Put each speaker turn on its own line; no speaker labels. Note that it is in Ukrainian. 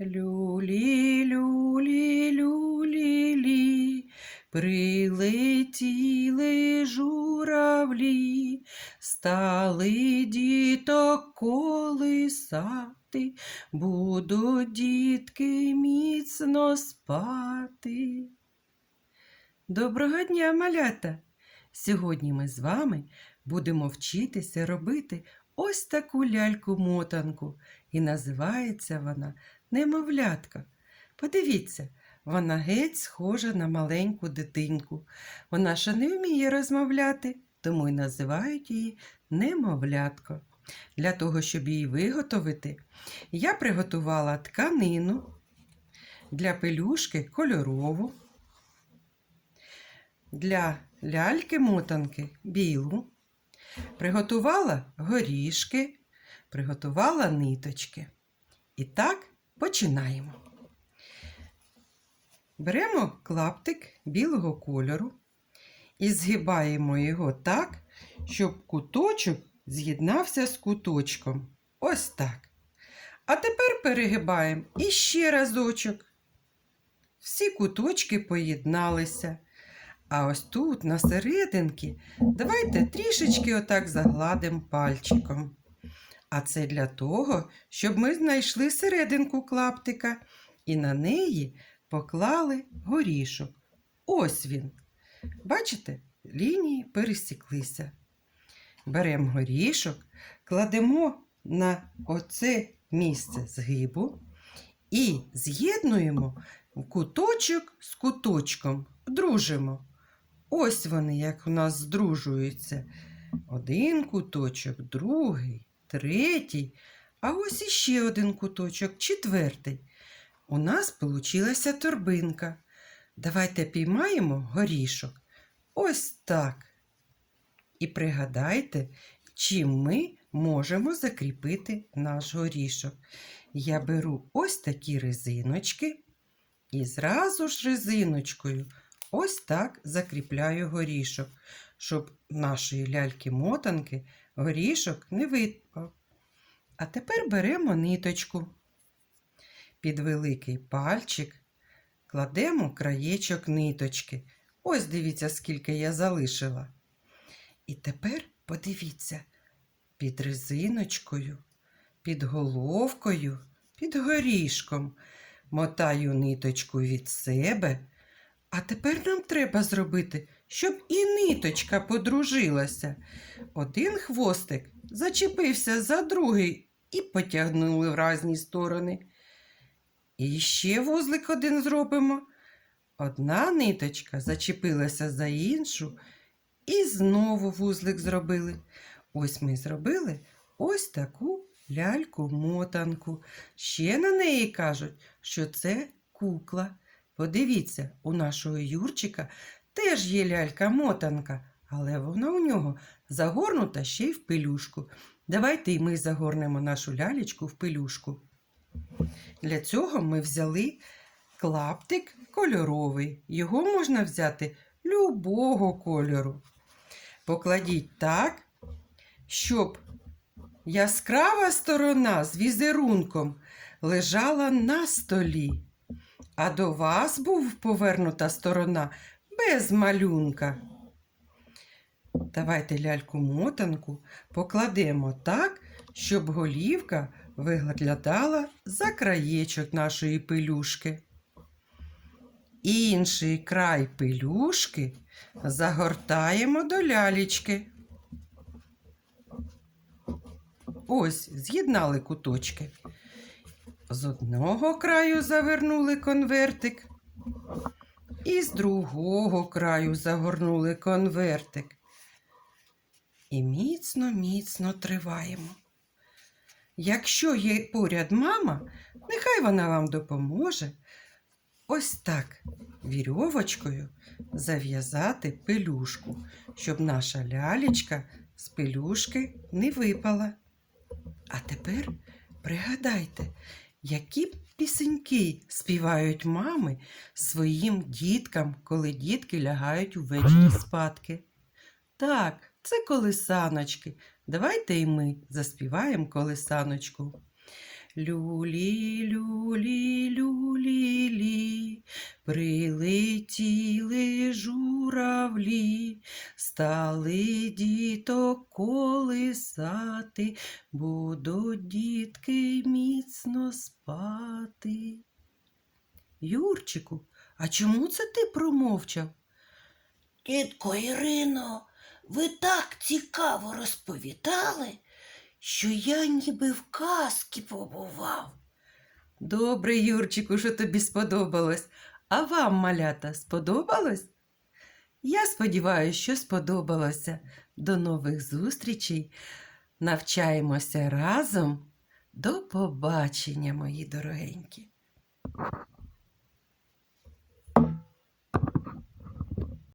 Люлі, люлі, люлі, лі, прилетіли журавлі, стали діток колисати, будуть дітки міцно спати. Доброго дня, малята! Сьогодні ми з вами будемо вчитися робити ось таку ляльку-мотанку, і називається вона немовлятка. Подивіться, вона геть схожа на маленьку дитинку. Вона ще не вміє розмовляти, тому й називають її немовлятко. Для того, щоб її виготовити, я приготувала тканину для пелюшки кольорову, для ляльки-мотанки білу, приготувала горішки, приготувала ниточки. І так починаємо. Беремо клаптик білого кольору і згибаємо його так, щоб куточок з'єднався з куточком. Ось так. А тепер перегибаємо іще разочок. Всі куточки поєдналися. А ось тут, на серединки, давайте трішечки отак загладимо пальчиком. А це для того, щоб ми знайшли серединку клаптика і на неї поклали горішок. Ось він. Бачите, лінії пересіклися. Беремо горішок, кладемо на оце місце згибу і з'єднуємо куточок з куточком, дружимо. Ось вони, як у нас здружуються. Один куточок, другий, третій, а ось іще один куточок, четвертий. У нас получилася торбинка. Давайте піймаємо горішок. Ось так. І пригадайте, чим ми можемо закріпити наш горішок. Я беру ось такі резиночки і зразу ж резиночкою ось так закріпляю горішок, щоб нашої ляльки-мотанки горішок не випав. А тепер беремо ниточку. Під великий пальчик кладемо краєчок ниточки. Ось дивіться, скільки я залишила. І тепер подивіться, під резиночкою, під головкою, під горішком мотаю ниточку від себе. А тепер нам треба зробити, щоб і ниточка подружилася. Один хвостик зачепився за другий і потягнули в різні сторони. І ще вузлик один зробимо. Одна ниточка зачепилася за іншу, і знову вузлик зробили. Ось ми зробили ось таку ляльку-мотанку. Ще на неї кажуть, що це кукла. Подивіться, у нашого Юрчика теж є лялька-мотанка, але вона у нього загорнута ще й в пелюшку. Давайте і ми загорнемо нашу лялечку в пелюшку. Для цього ми взяли клаптик кольоровий. Його можна взяти любого кольору. Покладіть так, щоб яскрава сторона з візерунком лежала на столі, а до вас був повернута сторона без малюнка. Давайте ляльку-мотанку покладемо так, щоб голівка виглядала за краєчок нашої пелюшки. Інший край пелюшки загортаємо до лялічки. Ось, з'єднали куточки. З одного краю завернули конвертик, і з другого краю загорнули конвертик. І міцно, міцно триваємо. Якщо є поряд мама, нехай вона вам допоможе ось так вірьовочкою зав'язати пелюшку, щоб наша лялечка з пелюшки не випала. А тепер пригадайте, які пісеньки співають мами своїм діткам, коли дітки лягають увечері спадки. Так, це колисаночки. Давайте і ми заспіваємо колисаночку. Люлі, люлі, люлі, лі, прилетіли журавлі, стали діток колисати, будуть дітки міцно спати. Юрчику, а чому це ти промовчав?
Тітко Ірино, ви так цікаво розповідали, що я ніби в казки побував.
Добре, Юрчику, що тобі сподобалось. А вам, малята, сподобалось? Я сподіваюся, що сподобалося. До нових зустрічей. Навчаємося разом. До побачення, мої дорогенькі.